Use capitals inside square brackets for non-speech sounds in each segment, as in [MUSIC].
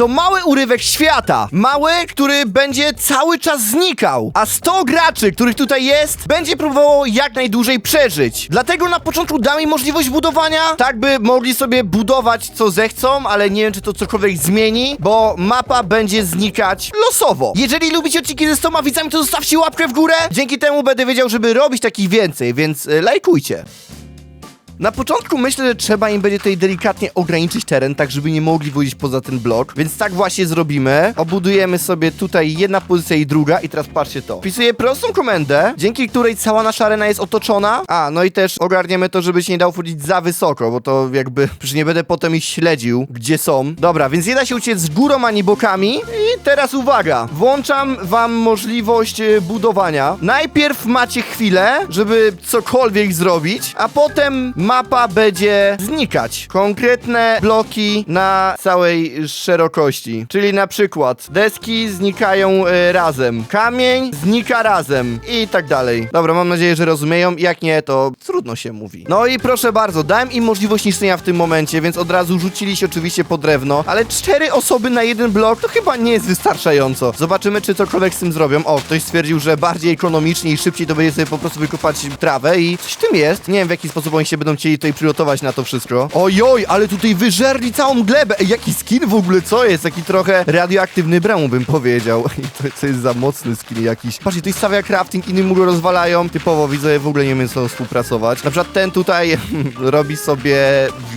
To mały urywek świata. Mały, który będzie cały czas znikał. A 100 graczy, których tutaj jest, będzie próbowało jak najdłużej przeżyć. Dlatego na początku dam im możliwość budowania, tak by mogli sobie budować co zechcą, ale nie wiem, czy to cokolwiek zmieni, bo mapa będzie znikać losowo. Jeżeli lubicie odcinki ze 100 widzami, to zostawcie łapkę w górę. Dzięki temu będę wiedział, żeby robić takich więcej, więc y, lajkujcie. Na początku myślę, że trzeba im będzie tutaj delikatnie ograniczyć teren, tak żeby nie mogli wyjść poza ten blok, więc tak właśnie zrobimy. Obudujemy sobie tutaj jedna pozycja i druga i teraz patrzcie to. Wpisuję prostą komendę, dzięki której cała nasza arena jest otoczona. A, no i też ogarniemy to, żeby się nie dało wchodzić za wysoko, bo to jakby, przecież nie będę potem ich śledził, gdzie są. Dobra, więc nie da się uciec z górą ani bokami i teraz uwaga, włączam wam możliwość e, budowania. Najpierw macie chwilę, żeby cokolwiek zrobić, a potem mapa będzie znikać. Konkretne bloki na całej szerokości. Czyli na przykład deski znikają e, razem, kamień znika razem i tak dalej. Dobra, mam nadzieję, że rozumieją. Jak nie, to trudno się mówi. No i proszę bardzo, dałem im możliwość niszczenia w tym momencie, więc od razu rzucili się oczywiście po drewno, ale cztery osoby na jeden blok to chyba nie jest wystarczająco. Zobaczymy, czy cokolwiek z tym zrobią. O, ktoś stwierdził, że bardziej ekonomicznie i szybciej to będzie sobie po prostu wykopać trawę i coś w tym jest. Nie wiem, w jaki sposób oni się będą chcieli tutaj przygotować na to wszystko. Ojoj, ale tutaj wyżerli całą glebę. Ej, jaki skin w ogóle, co jest? Taki trochę radioaktywny bremu, bym powiedział. [LAUGHS] I to, to jest za mocny skin jakiś. Patrzcie, tutaj stawia crafting, inni mu go rozwalają. Typowo widzę, w ogóle nie wiem, co współpracować. Na przykład ten tutaj [LAUGHS] robi sobie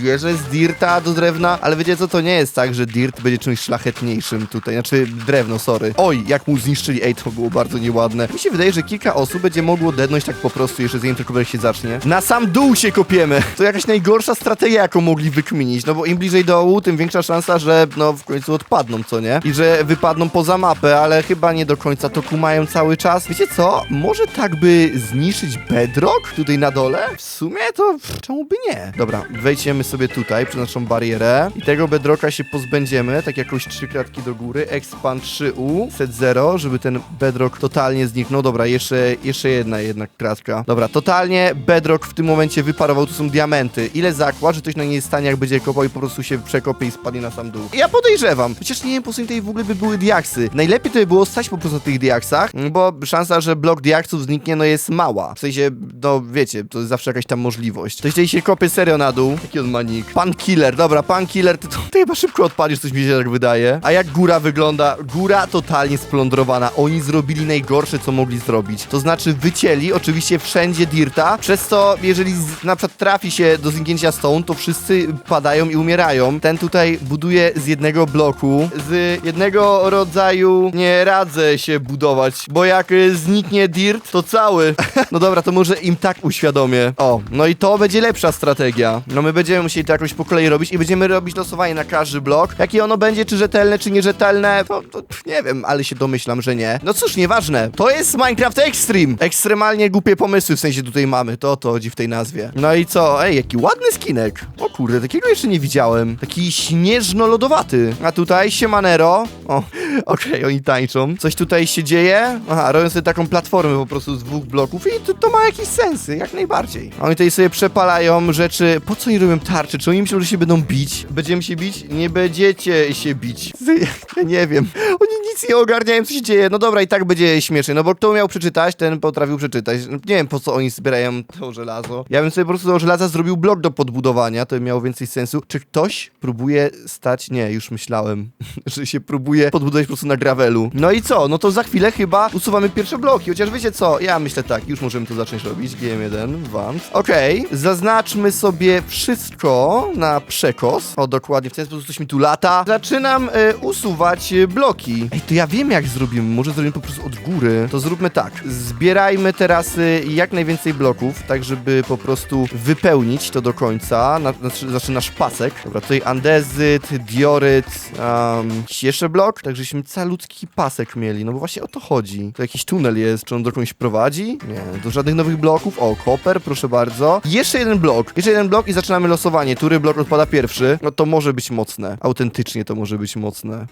wieżę z dirta do drewna, ale wiecie co, to nie jest tak, że dirt będzie czymś szlachetniejszym tutaj. Znaczy, drewno, sorry. Oj, jak mu zniszczyli, ej, to było bardzo nieładne. Mi się wydaje, że kilka osób będzie mogło dednąć tak po prostu, jeszcze zanim tylko się zacznie. Na sam dół się kopiemy. To jakaś najgorsza strategia, jaką mogli wykminić, no bo im bliżej dołu, tym większa szansa, że no w końcu odpadną, co nie? I że wypadną poza mapę, ale chyba nie do końca to kumają cały czas. Wiecie co? Może tak by zniszczyć bedrock tutaj na dole? W sumie to czemu by nie? Dobra, wejdziemy sobie tutaj przez naszą barierę i tego bedrocka się pozbędziemy, tak jakoś trzy kratki do góry, expand 3u, set 0, żeby ten bedrock totalnie zniknął. Dobra, jeszcze, jeszcze jedna jednak kratka. Dobra, totalnie bedrock w tym momencie wyparował, tu są diamenty. Ile zakład, że ktoś na niej stanie, jak będzie kopał i po prostu się przekopie i spadnie na sam dół. Ja podejrzewam. Chociaż nie wiem, po co im tutaj w ogóle by były diaksy. Najlepiej to by było stać po prostu na tych diaksach, bo szansa, że blok diaksów zniknie, no jest mała. W sensie, no wiecie, to jest zawsze jakaś tam możliwość. Ktoś tutaj się kopie serio na dół. Jaki on ma nick? Pan Killer, dobra, Pan Killer, ty to ty chyba szybko odpalisz, coś mi się tak wydaje. A jak góra wygląda? Góra totalnie splądrowana. Oni zrobili najgorsze, co mogli zrobić. To znaczy wycięli oczywiście wszędzie dirta, przez co jeżeli z, na przykład trafi się do zniknięcia stone, to wszyscy padają i umierają. Ten tutaj buduje z jednego bloku, z jednego rodzaju nie radzę się budować, bo jak y, zniknie dirt, to cały. [LAUGHS] no dobra, to może im tak uświadomię. O, no i to będzie lepsza strategia. No my będziemy musieli to jakoś po kolei robić i będziemy robić losowanie na każdy blok. Jakie ono będzie, czy rzetelne, czy nierzetelne, to, to nie wiem, ale się domyślam, że nie. No cóż, nieważne. To jest Minecraft Extreme. Ekstremalnie głupie pomysły w sensie tutaj mamy. To o to chodzi w tej nazwie. No i co? Ej, jaki ładny skinek. O kurde, takiego jeszcze nie widziałem. Taki śnieżno-lodowaty. A tutaj siemanero. O, [LAUGHS] okej, oni tańczą. Coś tutaj się dzieje? Aha, robią sobie taką platformę po prostu z dwóch bloków i to, to ma jakieś sensy, jak najbardziej. Oni tutaj sobie przepalają rzeczy. Po co oni robią tarczy? Czy oni myślą, że się będą bić? Będziemy się bić? Nie będziecie się bić. [LAUGHS] Ja nie wiem. Oni nic nie ogarniają, co się dzieje. No dobra, i tak będzie śmiesznie, no bo kto miał przeczytać, ten potrafił przeczytać. Nie wiem, po co oni zbierają to żelazo. Ja bym sobie po prostu do żelaza zrobił blok do podbudowania, to by miało więcej sensu. Czy ktoś próbuje stać... Nie, już myślałem, [LAUGHS] że się próbuje podbudować po prostu na gravelu. No i co? No to za chwilę chyba usuwamy pierwsze bloki, chociaż wiecie co? Ja myślę tak, już możemy to zacząć robić. GM1, Vans. Okej, zaznaczmy sobie wszystko na przekos. O, dokładnie, w ten sposób coś mi tu lata. Zaczynam e, usuwać e, bloki. Ej, to ja wiem jak zrobimy, może zrobimy po prostu od góry. To zróbmy tak, zbierajmy teraz jak najwięcej bloków, tak żeby po prostu wypełnić to do końca. Na, znaczy, znaczy nasz pasek. Dobra, tutaj andezyt, dioryt, um, jeszcze blok, tak żeśmy calutki pasek mieli, no bo właśnie o to chodzi. To jakiś tunel jest, czy on dokądś prowadzi? Nie, do żadnych nowych bloków. O, koper, proszę bardzo. Jeszcze jeden blok, jeszcze jeden blok i zaczynamy losowanie. Który blok odpada pierwszy? No to może być mocne. Autentycznie to może być mocne.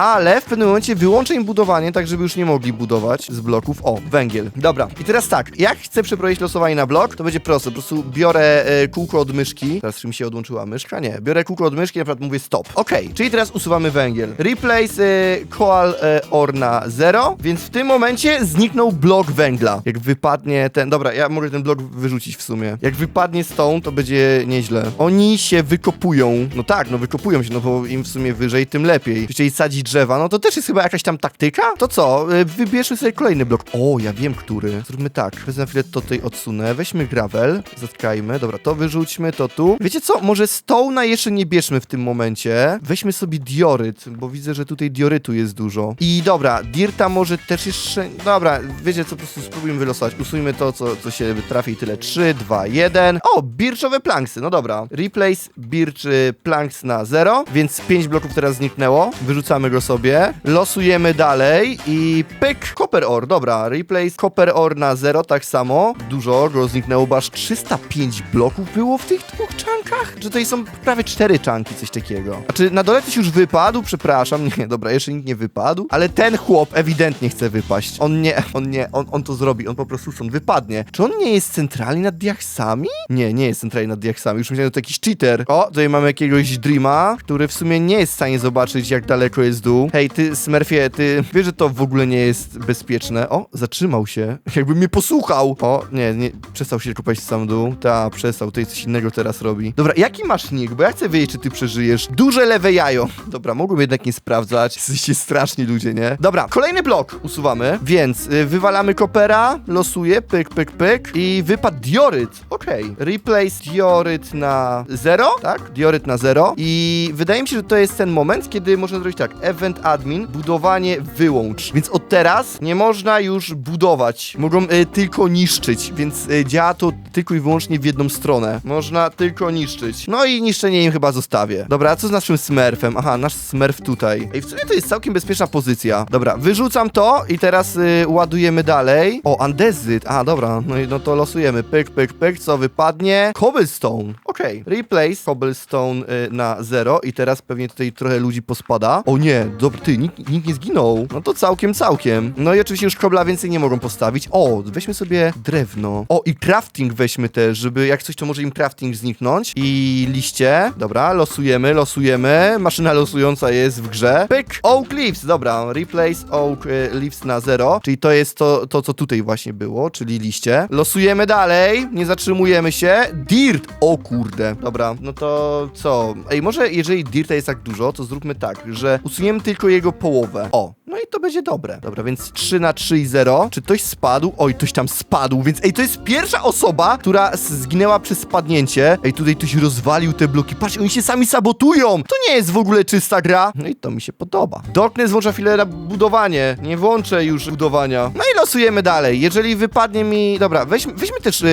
Ale w pewnym momencie wyłączę im budowanie, tak żeby już nie mogli budować z bloków. O, węgiel. Dobra, i teraz tak, jak chcę przeprowadzić losowanie na blok, to będzie proste, po prostu biorę e, kółko od myszki, teraz czy mi się odłączyła myszka? Nie, biorę kółko od myszki, na przykład mówię stop. Okej, czyli teraz usuwamy węgiel. Replace e, coal e, ore na 0, więc w tym momencie zniknął blok węgla. Jak wypadnie ten, dobra, ja mogę ten blok wyrzucić w sumie. Jak wypadnie stone, to będzie nieźle. Oni się wykopują, no tak, no wykopują się, no bo im w sumie wyżej, tym lepiej. Chcieli sadzić drzewa, no to też jest chyba jakaś tam taktyka? To co, e, wybierzmy sobie kolejny blok. O, ja wiem, który. Zróbmy tak, wezmę chwilę to tutaj odsunę, weźmy gravel, zatkajmy, dobra, to wyrzućmy, to tu. Wiecie co, może stone'a jeszcze nie bierzmy w tym momencie. Weźmy sobie dioryt, bo widzę, że tutaj diorytu jest dużo. I dobra, dirta może też jeszcze, dobra, wiecie co, po prostu spróbujmy wylosować. Usuńmy to, co, co się trafi tyle. 3, 2, 1. O, birczowe planksy, no dobra. Replace birch y, planks na 0, więc 5 bloków teraz zniknęło. Wyrzucamy go sobie. Losujemy dalej i pyk, copper ore, dobra. Replace copper ore na 0, tak samo. Dużo go zniknęło, bo aż 305 bloków było w tych dwóch czankach? Czy tutaj są prawie 4 czanki, coś takiego? A czy na dole ktoś już wypadł? Przepraszam, [LAUGHS] nie, dobra, jeszcze nikt nie wypadł. Ale ten chłop ewidentnie chce wypaść. On nie, on nie, on, on to zrobi, on po prostu stąd wypadnie. Czy on nie jest centralnie nad diaksami? Nie, nie jest centralnie nad diaksami. Już myślałem, że to jakiś cheater. O, tutaj mamy jakiegoś Dreama, który w sumie nie jest w stanie zobaczyć, jak daleko jest dół. Hej, ty, Smurfie, ty wiesz, że to w ogóle nie jest bezpieczne. O, zatrzymał się. [LAUGHS] Jakby mnie posłuchał. O, nie, nie, przestał się kopać w sam dół. Ta, przestał, tutaj coś innego teraz robi. Dobra, jaki masz nick? Bo ja chcę wiedzieć, czy ty przeżyjesz. Duże lewe jajo. [LAUGHS] Dobra, mogłem jednak nie sprawdzać. Jesteście straszni ludzie, nie? Dobra, kolejny blok usuwamy, więc y, wywalamy kopera, losuję, pyk, pyk, pyk i wypadł dioryt. Okej. Replace dioryt na 0, tak? Dioryt na 0 i wydaje mi się, że to jest ten moment, kiedy można zrobić tak, event admin, budowanie wyłącz. Więc od teraz nie można już budować. Mogą y, tylko niszczyć, więc y, działa to tylko i wyłącznie w jedną stronę. Można tylko niszczyć. No i niszczenie im chyba zostawię. Dobra, a co z naszym smurfem? Aha, nasz smurf tutaj. Ej, w sumie to jest całkiem bezpieczna pozycja. Dobra, wyrzucam to i teraz y, ładujemy dalej. O, andezyt. A, dobra, no, i- no to losujemy. Pyk, pyk, pyk, co wypadnie? Cobblestone. Okej. Replace cobblestone y, na 0 i teraz pewnie tutaj trochę ludzi pospada. O nie, dobra, ty, nikt, nikt nie zginął. No to całkiem, całkiem. No i oczywiście już kobla więcej nie mogą postawić. O, weźmy sobie drewno. O, i crafting weźmy też, żeby jak coś, to może im crafting zniknąć. I liście. Dobra, losujemy, losujemy. Maszyna losująca jest w grze. Pyk, oak leaves. Dobra, replace oak y, leaves na 0. Czyli to jest to, to, co tutaj właśnie było, czyli liście. Losujemy dalej, nie zatrzymujemy się. Dirt! O kurde. Dobra, no to co? Ej, może jeżeli dirta jest tak dużo, to zróbmy tak, że usuniemy tylko jego połowę. O, no i to będzie dobre. Dobra, więc 3 na 3 i 0. Czy ktoś spadł? Oj, ktoś tam spadł, więc ej, to jest pierwsza osoba, która zginęła przez spadnięcie. Ej, tutaj ktoś rozwalił te bloki. Patrz, oni się sami sabotują. To nie jest w ogóle czysta gra. No i to mi się podoba. Darkness włącza chwilę na budowanie. Nie włączę już budowania. No i losujemy dalej. Jeżeli wypadnie mi... Dobra, weźmy, weźmy też yy,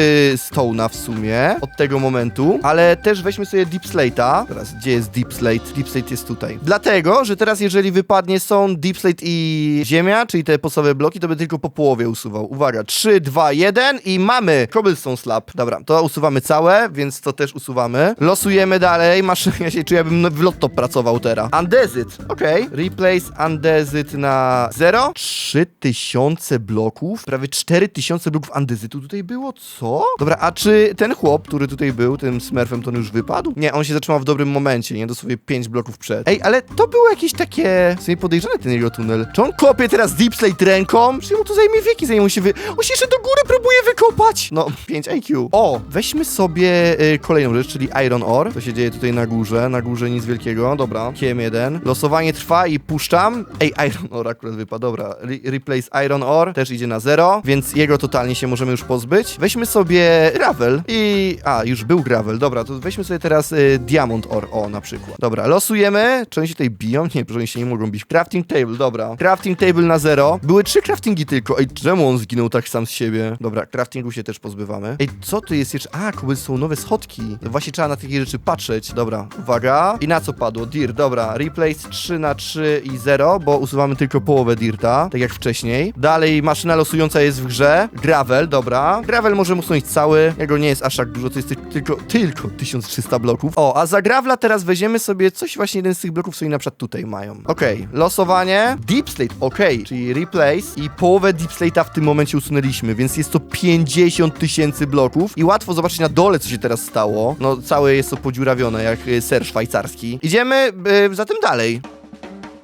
Stone'a w sumie od tego momentu, ale też weźmy sobie Deep Slate'a. Teraz, gdzie jest Deep Slate? Deep Slate jest tutaj. Dlatego, że teraz jeżeli wypadnie Stone, Deep Slate i Ziemia, czyli te podstawowe bloki, to by tylko po połowie usuwał. Uwaga, 3, 2, 1 i mamy Cobblestone Slab. Dobra, to usuwamy całe, więc to też usuwamy. Losujemy dalej. Maszyna [LAUGHS] ja się czuję, jakbym w lotto pracował teraz. Andezyt, okej. Replace Andezyt na 0. 3000 bloków? Prawie 4000 bloków andezytu tutaj było? Co? Dobra, a czy ten chłop, który tutaj był, tym smurfem, to on już wypadł? Nie, on się zatrzymał w dobrym momencie, nie? Dosłownie 5 bloków przed. Ej, ale to było jakieś takie... W sumie ten jego tunel. Czy on kopie teraz Deep Slate ręką? Czy mu to zajmie wieki, zanim się wy... On się jeszcze do góry próbuje wykopać! No, [LAUGHS] 5 IQ. O, weźmy sobie y, kolejną rzecz, czyli Iron Ore. Co się dzieje tutaj na górze? Na górze nic wielkiego. Dobra, kiem 1. Losowanie trwa i puszczam. Ej, [LAUGHS] Iron Ore akurat wypadł. Dobra, Re replace Iron Ore też idzie na 0, więc jego totalnie się możemy już pozbyć. Weźmy sobie Gravel i... A, już był Gravel. Dobra, to weźmy sobie teraz y, Diamond Ore, o, na przykład. Dobra, losujemy. Czy oni się tutaj biją? Nie, że oni się nie mogą bić. Crafting Table, dobra. Crafting Table na 0. Były trzy craftingi tylko. Ej, czemu on zginął tak sam z siebie? Dobra, craftingu się też pozbywamy. Ej, co tu jest jeszcze? A, kuby są nowe schodki. Właśnie trzeba na takie rzeczy patrzeć. Dobra, uwaga. I na co padło? Dirt, dobra. Replace 3 na 3 i 0, bo usuwamy tylko połowę dirta, tak jak wcześniej. Dalej maszyna losująca jest w grze. Gravel, dobra. Gravel możemy usunąć cały. Jego nie jest aż tak dużo, to jest ty- tylko, tylko 1300 bloków. O, a za gravla teraz weźmiemy sobie coś właśnie jeden z tych bloków, co oni na przykład tutaj mają. Trzymają. Okej, losowanie. Deep Slate, okej, czyli replace i połowę Deep Slate'a w tym momencie usunęliśmy, więc jest to 50 tysięcy bloków i łatwo zobaczyć na dole, co się teraz stało. No, całe jest to podziurawione, jak y, ser szwajcarski. Idziemy y, zatem dalej.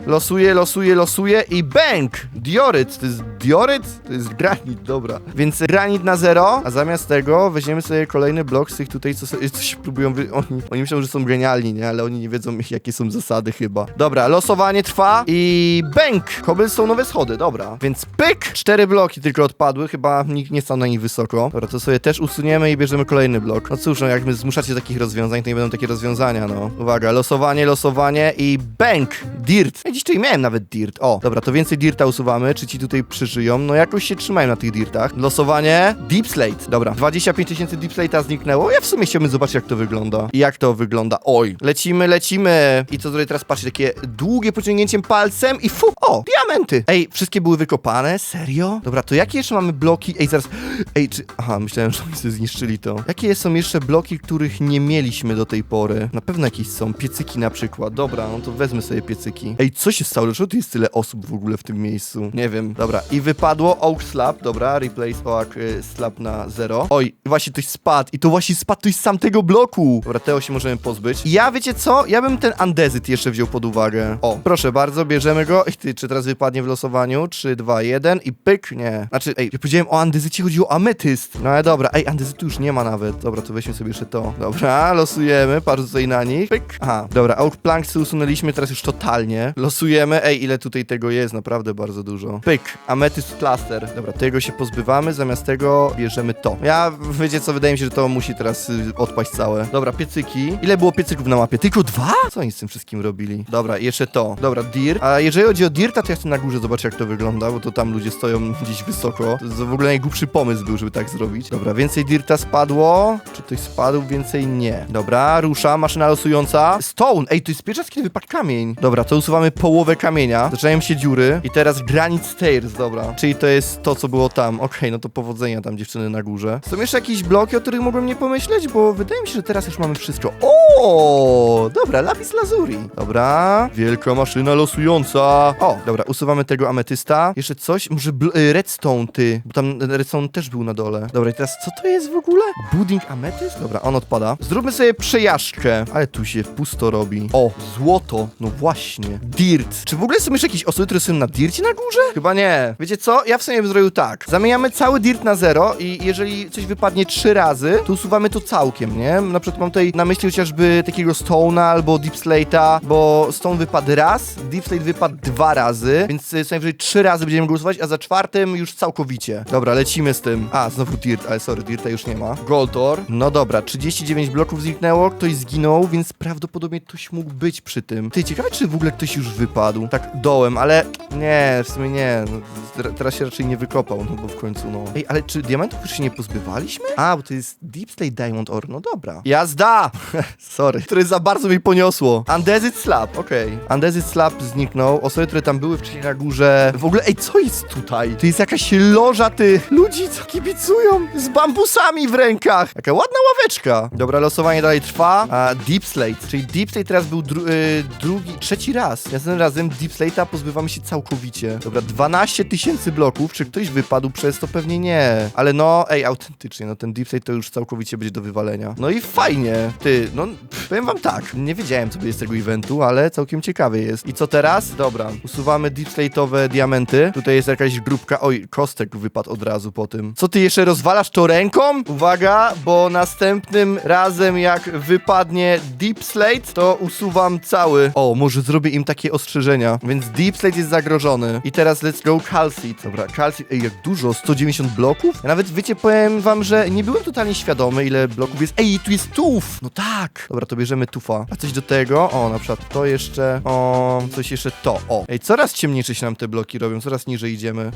Losuję, losuję, losuję i bang! Dioryt, to jest dioryt? To jest granit, dobra. Więc granit na zero, a zamiast tego weźmiemy sobie kolejny blok z tych tutaj, co sobie coś próbują wy... [LAUGHS] Oni, oni myślą, że są genialni, nie? Ale oni nie wiedzą, [LAUGHS] jakie są zasady chyba. Dobra, losowanie trwa i bang! Cobblestone'owe schody, dobra. Więc pyk! Cztery bloki tylko odpadły, chyba nikt nie stał na nich wysoko. Dobra, to sobie też usuniemy i bierzemy kolejny blok. No cóż, no jak my zmuszacie takich rozwiązań, to nie będą takie rozwiązania, no. Uwaga, losowanie, losowanie i bang! Dirt! Ja dziś tutaj miałem nawet dirt. O, dobra, to więcej dirta usuwamy. Czy ci tutaj przeżyją? No jakoś się trzymają na tych dirtach. Losowanie. Deep Slate. Dobra, 25 tysięcy Deep Slate'a zniknęło. Ja w sumie chciałbym zobaczyć, jak to wygląda. I jak to wygląda. Oj, lecimy, lecimy. I co tutaj teraz patrzcie, takie długie pociągnięciem palcem i fu. O, diamenty. Ej, wszystkie były wykopane? Serio? Dobra, to jakie jeszcze mamy bloki? Ej, zaraz. Ej, czy... Aha, myślałem, że oni sobie zniszczyli to. Jakie są jeszcze bloki, których nie mieliśmy do tej pory? Na pewno jakieś są. Piecyki na przykład. Dobra, no to wezmę sobie piecyki. Ej, co się stało? Dlaczego tu jest tyle osób w ogóle w tym miejscu? Nie wiem. Dobra, i wypadło Oak Slab. Dobra, replace Oak y, Slab na zero. Oj, właśnie ktoś spadł. I to właśnie spadł ktoś z samego bloku. Dobra, tego się możemy pozbyć. I ja, wiecie co? Ja bym ten Andezyt jeszcze wziął pod uwagę. O, proszę bardzo, bierzemy go. Ej, ty, czy teraz wypadnie w losowaniu? 3, 2, 1 i pyk. Nie. Znaczy, ej, ja powiedziałem o Andezycie, chodziło o ametyst. No ale dobra, ej, Andezytu już nie ma nawet. Dobra, to weźmy sobie jeszcze to. Dobra, losujemy, patrz tutaj na nich. Pyk. Aha, dobra, Oak Planksy usunęliśmy teraz już totalnie. Losujemy. Ej, ile tutaj tego jest? Naprawdę bardzo dużo. Pyk. Ametyst Cluster. Dobra, tego się pozbywamy, zamiast tego bierzemy to. Ja, wiecie co, wydaje mi się, że to musi teraz y, odpaść całe. Dobra, piecyki. Ile było piecyków na mapie? Tylko dwa? Co oni z tym wszystkim robili? Dobra, jeszcze to. Dobra, Dirt. A jeżeli chodzi o Dirta, to ja chcę na górze zobaczyć, jak to wygląda, bo to tam ludzie stoją [LAUGHS] gdzieś wysoko. To w ogóle najgłupszy pomysł był, żeby tak zrobić. Dobra, więcej Dirta spadło. Czy ktoś spadł? Więcej nie. Dobra, rusza, maszyna losująca. Stone! Ej, to jest raz, kiedy wypadł kamień. Dobra, to usuwamy połowę kamienia. Zaczynają się dziury. I teraz Granite Stairs, dobra. Czyli to jest to, co było tam. Okej, no to powodzenia tam dziewczyny na górze. Są jeszcze jakieś bloki, o których mogłem nie pomyśleć, bo wydaje mi się, że teraz już mamy wszystko. O, dobra, lapis lazuri. Dobra, wielka maszyna losująca. O, dobra, usuwamy tego ametysta. Jeszcze coś, może y, redstone, ty, bo tam redstone też był na dole. Dobra, i teraz co to jest w ogóle? Budding ametyst? Dobra, on odpada. Zróbmy sobie przejażdżkę. Ale tu się pusto robi. O, złoto. No właśnie. Dirt. Czy w ogóle są jeszcze jakieś osoby, które są na dircie na górze? Chyba nie. Wiecie co? Ja w sumie bym zrobił tak. Zamieniamy cały dirt na zero i jeżeli coś wypadnie trzy razy, to usuwamy to całkiem, nie? Na przykład mam tutaj na myśli chociażby takiego Stone'a albo Deep Slate'a, bo Stone wypadł raz, Deep Slate wypadł dwa razy, więc y, co najwyżej trzy razy będziemy go usuwać, a za czwartym już całkowicie. Dobra, lecimy z tym. A, znowu dirt, ale sorry, dirta już nie ma. Goltor. No dobra, 39 bloków zniknęło, ktoś zginął, więc prawdopodobnie ktoś mógł być przy tym. Ty, ciekawe, czy w ogóle ktoś już wypadł. Tak dołem, ale nie, w sumie nie. No, ter- teraz się raczej nie wykopał, no bo w końcu, no. Ej, ale czy diamentów już się nie pozbywaliśmy? A, bo to jest Deep Slate Diamond Ore, no dobra. Jazda! [LAUGHS] Sorry, które za bardzo mi poniosło. Andezyt Slab, okej. Andezyt Slab zniknął. Osoby, które tam były wcześniej na górze. W ogóle, ej, co jest tutaj? To jest jakaś loża tych ludzi, co kibicują z bambusami w rękach. Jaka ładna ławeczka. Dobra, losowanie dalej trwa. A Deep Slate, czyli Deep Slate teraz był dru y, drugi, trzeci raz. Następnym razem Deep Slate'a pozbywamy się całkowicie. Dobra, 12 tysięcy bloków. Czy ktoś wypadł przez to? Pewnie nie. Ale no, ej, autentycznie, no ten Deep Slate to już całkowicie będzie do wywalenia. No i fajnie. Ty, no, pff, powiem wam tak. Nie wiedziałem, co będzie z tego eventu, ale całkiem ciekawy jest. I co teraz? Dobra, usuwamy Deep Slate'owe diamenty. Tutaj jest jakaś grupka. Oj, kostek wypadł od razu po tym. Co ty jeszcze rozwalasz to ręką? Uwaga, bo następnym razem jak wypadnie Deep Slate, to usuwam cały. O, może zrobię im takie ostrzeżenia. Więc Deep Slate jest zagrożony. I teraz let's go Calcit. Dobra, Calcit, ej, jak dużo? 190 bloków? Ja nawet, wiecie, powiem wam, że nie byłem totalnie świadomy, ile bloków jest. Ej, tu jest tuf! No tak! Dobra, to bierzemy tufa. A coś do tego? O, na przykład to jeszcze. O, coś jeszcze to. O. Ej, coraz ciemniejsze się nam te bloki robią, coraz niżej idziemy.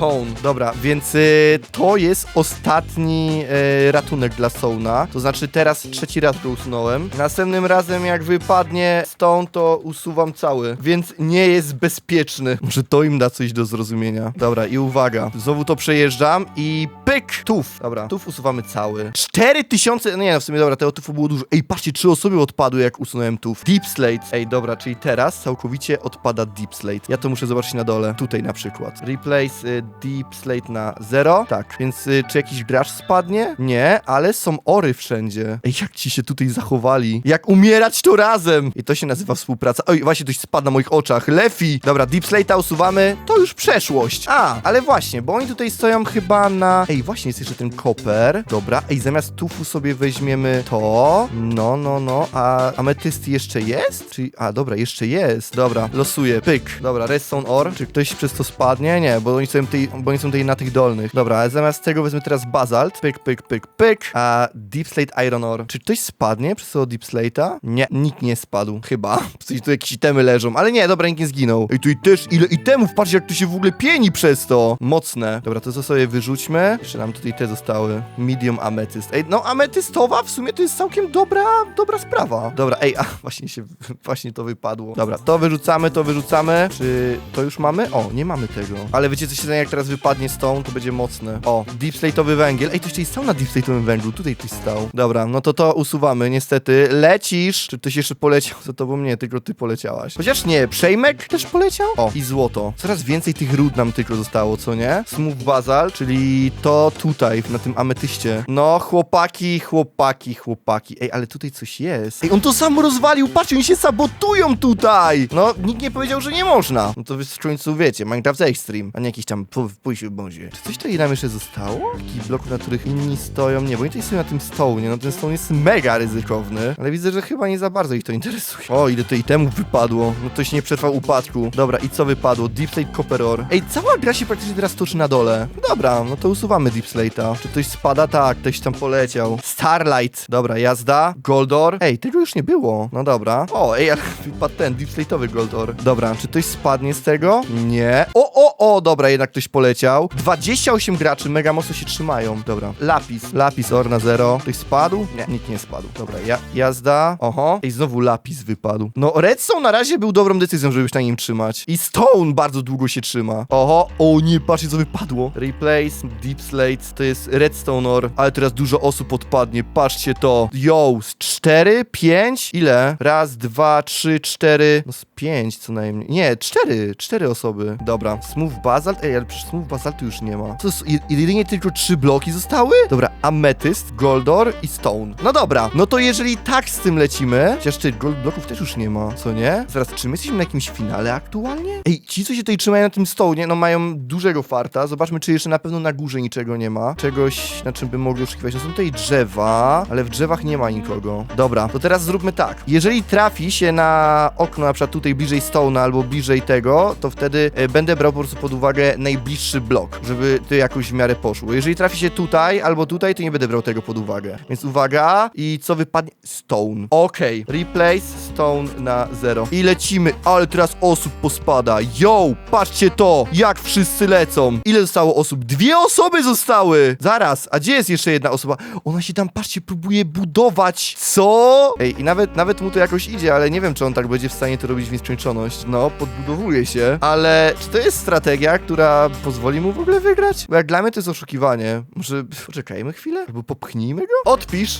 Stone. Dobra, więc y, to jest ostatni y, ratunek dla Stone'a. To znaczy teraz trzeci raz go usunąłem. Następnym razem jak wypadnie Stone, to usuwam cały. Więc nie jest bezpieczny. [LAUGHS] Może to im da coś do zrozumienia. Dobra, i uwaga. Znowu to przejeżdżam i pyk! Tuf. Dobra, tuf usuwamy cały. 4000... No nie, no w sumie dobra, tego tufu było dużo. Ej, patrzcie, trzy osoby odpadły jak usunąłem tuf. Deep Slate. Ej, dobra, czyli teraz całkowicie odpada Deep Slate. Ja to muszę zobaczyć na dole. Tutaj na przykład. Replace y, Deep Slate na 0. Tak, więc y, czy jakiś gracz spadnie? Nie, ale są ory wszędzie. Ej, jak ci się tutaj zachowali? Jak umierać to razem? I to się nazywa współpraca. Oj, właśnie coś spadł na moich oczach. Lefi! Dobra, Deep Slate'a usuwamy. To już przeszłość. A, ale właśnie, bo oni tutaj stoją chyba na... Ej, właśnie jest jeszcze ten koper. Dobra, ej, zamiast tufu sobie weźmiemy to. No, no, no. A ametysty jeszcze jest? Czyli... A, dobra, jeszcze jest. Dobra, losuję. Pyk. Dobra, redstone ore. Czy ktoś przez to spadnie? Nie, bo oni są tutaj, bo oni są tutaj na tych dolnych. Dobra, ale zamiast tego wezmę teraz bazalt. Pyk, pyk, pyk, pyk. A deep slate iron ore. Czy ktoś spadnie przez tego deep slate'a? Nie, nikt nie spadł. Chyba. [LAUGHS] W sensie tu jakieś itemy leżą. Ale nie, dobra, nikt nie zginął. Ej, tu i też ile itemów. Patrzcie, jak tu się w ogóle pieni przez to. Mocne. Dobra, to co sobie wyrzućmy? Jeszcze nam tutaj te zostały. Medium ametyst. Ej, no ametystowa w sumie to jest całkiem dobra, dobra sprawa. Dobra, ej, a [LAUGHS] właśnie się, [LAUGHS] właśnie to wypadło. Dobra, to wyrzucamy, to wyrzucamy. Czy to już mamy? O, nie mamy tego. Ale wiecie co się jak teraz wypadnie stone, to będzie mocne. O, deep slate'owy węgiel. Ej, ktoś tutaj stał na deep slate'owym węglu. Tutaj ktoś stał. Dobra, no to to usuwamy, niestety. Lecisz. Czy ktoś jeszcze poleciał za tobą? Nie, tylko ty poleciałaś. Chociaż nie, Przejmek też poleciał? O, i złoto. Coraz więcej tych ród nam tylko zostało, co nie? Smooth bazal, czyli to tutaj, na tym ametyście. No, chłopaki, chłopaki, chłopaki. Ej, ale tutaj coś jest. Ej, on to sam rozwalił, patrzcie, oni się sabotują tutaj! No, nikt nie powiedział, że nie można. No to wy w końcu wiecie, Minecraft Extreme, a nie jakiś tam pójść w bądzie. Czy coś tutaj nam jeszcze zostało? Takich bloków, na których inni stoją? Nie, bo oni tutaj stoją na tym stołnie, no ten stone jest mega ryzykowny, ale widzę, że chyba nie za bardzo ich to interesuje. O, ile to itemów wypadło. No ktoś nie przetrwał upadku. Dobra, i co wypadło? Deep Slate Copper Ore. Ej, cała gra się praktycznie teraz toczy na dole. Dobra, no to usuwamy Deep Slate'a. Czy ktoś spada? Tak, ktoś tam poleciał. Starlight. Dobra, jazda. Goldor. Ej, tego już nie było. No dobra. O, ej, ale [LAUGHS] wypadł ten Deep Slate'owy Goldor. Dobra, czy ktoś spadnie z tego? Nie. O, o, o, dobra, jednak ktoś poleciał. 28 graczy, mega mocno się trzymają. Dobra, lapis. Lapis, or na zero. Ktoś spadł? Nie, nikt nie spadł. Dobra, ja, jazda. Oho. Ej, znowu lapis wypadł. No, Redstone na razie był dobrą decyzją, żeby się na nim trzymać. I Stone bardzo długo się trzyma. Oho, o nie, patrzcie co wypadło. Replace, Deep Slate, to jest Redstone Ore, ale teraz dużo osób odpadnie, patrzcie to. Yo, z cztery, pięć? Ile? Raz, dwa, trzy, cztery, no z pięć co najmniej. Nie, cztery, cztery osoby. Dobra, Smooth Basalt, ej, ale przecież Smooth Basaltu już nie ma. Co, jest- je- jedynie tylko trzy bloki zostały? Dobra, Ametyst, Goldor i Stone. No dobra, no to jeżeli tak z tym lecimy, chociaż ty, Gold bloków też już nie ma, co nie? Zaraz, czy my jesteśmy na jakimś finale aktualnie? Ej, ci, co się tutaj trzymają na tym stołnie, no mają dużego farta. Zobaczmy, czy jeszcze na pewno na górze niczego nie ma. Czegoś, na czym by mogli oszukiwać. No są tutaj drzewa, ale w drzewach nie ma nikogo. Dobra, to teraz zróbmy tak. Jeżeli trafi się na okno, na przykład tutaj bliżej Stone'a albo bliżej tego, to wtedy e, będę brał po prostu pod uwagę najbliższy blok, żeby to jakoś w miarę poszło. Jeżeli trafi się tutaj albo tutaj, to nie będę brał tego pod uwagę. Więc uwaga i co wypadnie? Stone. Okej, replace stone na zero. I lecimy, ale teraz osób pospada. Yo, patrzcie to, jak wszyscy lecą. Ile zostało osób? Dwie osoby zostały! Zaraz, a gdzie jest jeszcze jedna osoba? Ona się tam, patrzcie, próbuje budować. Co? Ej, i nawet, nawet mu to jakoś idzie, ale nie wiem, czy on tak będzie w stanie to robić w nieskończoność. No, podbudowuje się. Ale czy to jest strategia, która pozwoli mu w ogóle wygrać? Bo jak dla mnie to jest oszukiwanie. Może poczekajmy chwilę? Albo popchnijmy go? Odpisz.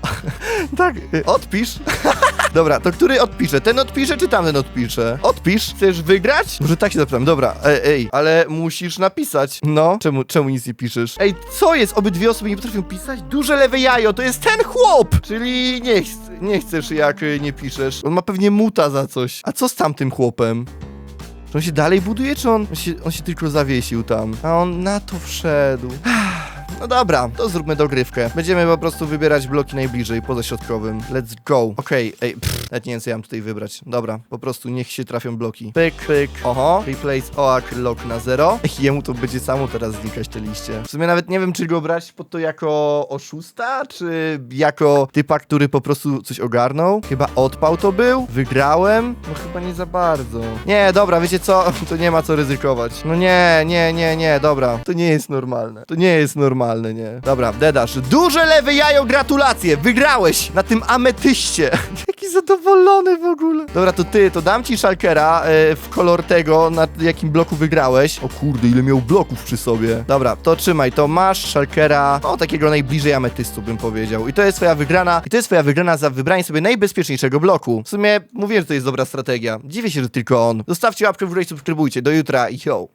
[LAUGHS] tak, y, odpisz. [LAUGHS] Dobra, to który odpisze? Ten odpisze, czy tamten odpisze? Odpisz. Chcesz wygrać? Może tak się zapytam. Dobra, ej, ej, ale musisz napisać. No, czemu, czemu nic nie piszesz? Ej, co jest? Obydwie osoby nie potrafią pisać? Duże lewe jajo, to jest ten chłop! Czyli nie, ch nie chcesz, jak y, nie piszesz. On ma pewnie muta za coś. A co z tamtym chłopem? Czy on się dalej buduje, czy on, on, się, on się tylko zawiesił tam? A on na to wszedł. [SIGHS] No dobra, to zróbmy dogrywkę. Będziemy po prostu wybierać bloki najbliżej, poza środkowym. Let's go. Okej, ej, pff, nawet nie wiem co ja mam tutaj wybrać. Dobra, po prostu niech się trafią bloki. Pyk, pyk, oho. Replace oak lock na zero. Jemu to będzie samo teraz znikać te liście. W sumie nawet nie wiem, czy go brać pod to jako oszusta, czy jako typa, który po prostu coś ogarnął. Chyba odpał to był. Wygrałem? No chyba nie za bardzo. Nie, dobra, wiecie co? [LAUGHS] To nie ma co ryzykować. No nie, nie, nie, nie, dobra. To nie jest normalne. To nie jest normalne, nie. Dobra, dedasz. Duże lewe jajo, gratulacje! Wygrałeś na tym ametyście. [LAUGHS] Jaki zadowolony w ogóle. Dobra, to ty, to dam ci szalkera e, w kolor tego, na jakim bloku wygrałeś. O kurde, ile miał bloków przy sobie. Dobra, to trzymaj, to masz szalkera, no takiego najbliżej ametystu bym powiedział. I to jest twoja wygrana, i to jest twoja wygrana za wybranie sobie najbezpieczniejszego bloku. W sumie mówiłem, że to jest dobra strategia. Dziwię się, że tylko on. Zostawcie łapkę w górę i subskrybujcie. Do jutra i yo.